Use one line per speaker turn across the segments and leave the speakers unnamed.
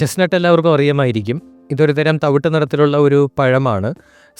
Chestnut എല്ലാവർക്കും അറിയാമായിരിക്കും. ഇതൊരു തരം തവിട്ട് നിറത്തിലുള്ള ഒരു പഴമാണ്.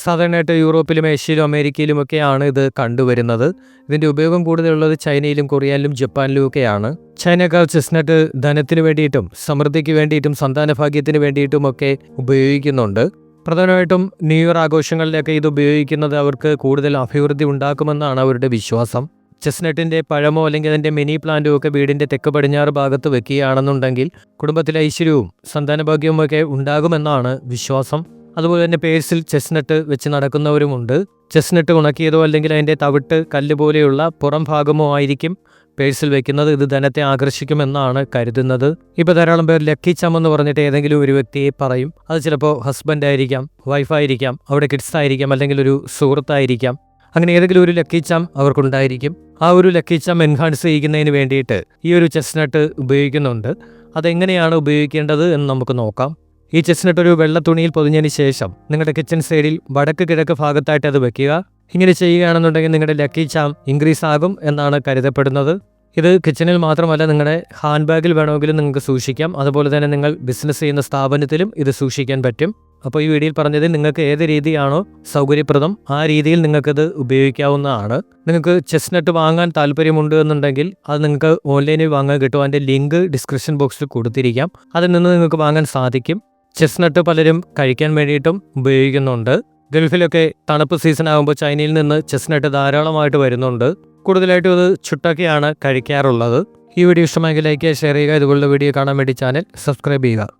സാധാരണയായിട്ട് യൂറോപ്പിലും ഏഷ്യയിലും അമേരിക്കയിലുമൊക്കെയാണ് ഇത് കണ്ടുവരുന്നത്. ഇതിന്റെ ഉപയോഗം കൂടുതലുള്ളത് ചൈനയിലും കൊറിയയിലും ജപ്പാനിലും ഒക്കെയാണ്. ചൈനക്കാർ ചെസ്നട്ട് ധനത്തിന് വേണ്ടിയിട്ടും സമൃദ്ധിക്ക് വേണ്ടിയിട്ടും സന്താനഭാഗ്യത്തിന് വേണ്ടിയിട്ടുമൊക്കെ ഉപയോഗിക്കുന്നുണ്ട്. പ്രധാനമായിട്ടും ന്യൂ ഇയർ ആഘോഷങ്ങളിലൊക്കെ ഇത് ഉപയോഗിക്കുന്നത് അവർക്ക് കൂടുതൽ അഭിവൃദ്ധി ഉണ്ടാക്കുമെന്നാണ് അവരുടെ വിശ്വാസം. ചെസ്നട്ടിന്റെ പഴമോ അല്ലെങ്കിൽ അതിന്റെ മിനി പ്ലാന്റോ ഒക്കെ വീടിന്റെ തെക്ക് പടിഞ്ഞാറ് ഭാഗത്ത് വെക്കുകയാണെന്നുണ്ടെങ്കിൽ കുടുംബത്തിലെ ഐശ്വര്യവും സന്താനഭാഗ്യവും ഒക്കെ ഉണ്ടാകുമെന്നാണ് വിശ്വാസം. അതുപോലെ തന്നെ പേഴ്സിൽ ചെസ്നട്ട് വെച്ച് നടക്കുന്നവരുമുണ്ട് ചെസ്നട്ട് ഉണക്കിയതോ അല്ലെങ്കിൽ അതിന്റെ തവിട്ട് കല്ല് പോലെയുള്ള പുറം ഭാഗമോ ആയിരിക്കും പേഴ്സിൽ വെക്കുന്നത്. ഇത് ധനത്തെ ആകർഷിക്കുമെന്നാണ് കരുതുന്നത്. ഇപ്പോൾ ധാരാളം പേർ ലക്കി ചം എന്ന് പറഞ്ഞിട്ട് ഏതെങ്കിലും ഒരു വ്യക്തിയെ പറയും. അത് ചിലപ്പോൾ ഹസ്ബൻഡ് ആയിരിക്കാം വൈഫായിരിക്കാം അവിടെ കിഡ്സ് ആയിരിക്കാം അല്ലെങ്കിൽ ഒരു സുഹൃത്തായിരിക്കാം. അങ്ങനെ ഏതെങ്കിലും ഒരു ലക്കി ചാം അവർക്കുണ്ടായിരിക്കും. ആ ഒരു ലക്കി ചം എൻഹാൻസ് ചെയ്യുന്നതിന് വേണ്ടിയിട്ട് ഈ ഒരു ചെസ്നട്ട് ഉപയോഗിക്കുന്നുണ്ട്. അതെങ്ങനെയാണ് ഉപയോഗിക്കേണ്ടത് എന്ന് നമുക്ക് നോക്കാം. ഈ ചെസ്നട്ട് ഒരു വെള്ള തുണിയിൽ പൊതിഞ്ഞതിന് ശേഷം നിങ്ങളുടെ കിച്ചൺ സൈഡിൽ വടക്ക് കിഴക്ക് ഭാഗത്തായിട്ട് അത് വെക്കുക. ഇങ്ങനെ ചെയ്യുകയാണെന്നുണ്ടെങ്കിൽ നിങ്ങളുടെ ലക്കി ചാം ഇൻക്രീസ് ആകും എന്നാണ് കരുതപ്പെടുന്നത്. ഇത് കിച്ചണിൽ മാത്രമല്ല നിങ്ങളുടെ ഹാൻഡ് ബാഗിൽ വേണമെങ്കിലും നിങ്ങൾക്ക് സൂക്ഷിക്കാം. അതുപോലെ തന്നെ നിങ്ങൾ ബിസിനസ് ചെയ്യുന്ന സ്ഥാപനത്തിലും ഇത് സൂക്ഷിക്കാൻ പറ്റും. അപ്പോൾ ഈ വീഡിയോയിൽ പറഞ്ഞത് നിങ്ങൾക്ക് ഏത് രീതിയാണോ സൗകര്യപ്രദം ആ രീതിയിൽ നിങ്ങൾക്കത് ഉപയോഗിക്കാവുന്നതാണ്. നിങ്ങൾക്ക് ചെസ്നട്ട് വാങ്ങാൻ താല്പര്യമുണ്ട് എന്നുണ്ടെങ്കിൽ അത് നിങ്ങൾക്ക് ഓൺലൈനിൽ വാങ്ങാൻ കിട്ടും. അതിന്റെ ലിങ്ക് ഡിസ്ക്രിപ്ഷൻ ബോക്സിൽ കൊടുത്തിരിക്കാം. അതിൽ നിന്ന് നിങ്ങൾക്ക് വാങ്ങാൻ സാധിക്കും. ചെസ്നട്ട് പലരും കഴിക്കാൻ വേണ്ടിയിട്ടും ഉപയോഗിക്കുന്നുണ്ട്. ഗൾഫിലൊക്കെ തണുപ്പ് സീസൺ ആകുമ്പോൾ ചൈനയിൽ നിന്ന് ചെസ്നട്ട് ധാരാളമായിട്ട് വരുന്നുണ്ട്. കൂടുതലായിട്ടും അത് ചുട്ടൊക്കെയാണ് കഴിക്കാറുള്ളത്. ഈ വീഡിയോ ഇഷ്ടമായെങ്കിൽ ലൈക്ക് ചെയ്യുക ഷെയർ ചെയ്യുക. ഇതുപോലുള്ള വീഡിയോ കാണാൻ വേണ്ടി ചാനൽ സബ്സ്ക്രൈബ് ചെയ്യുക.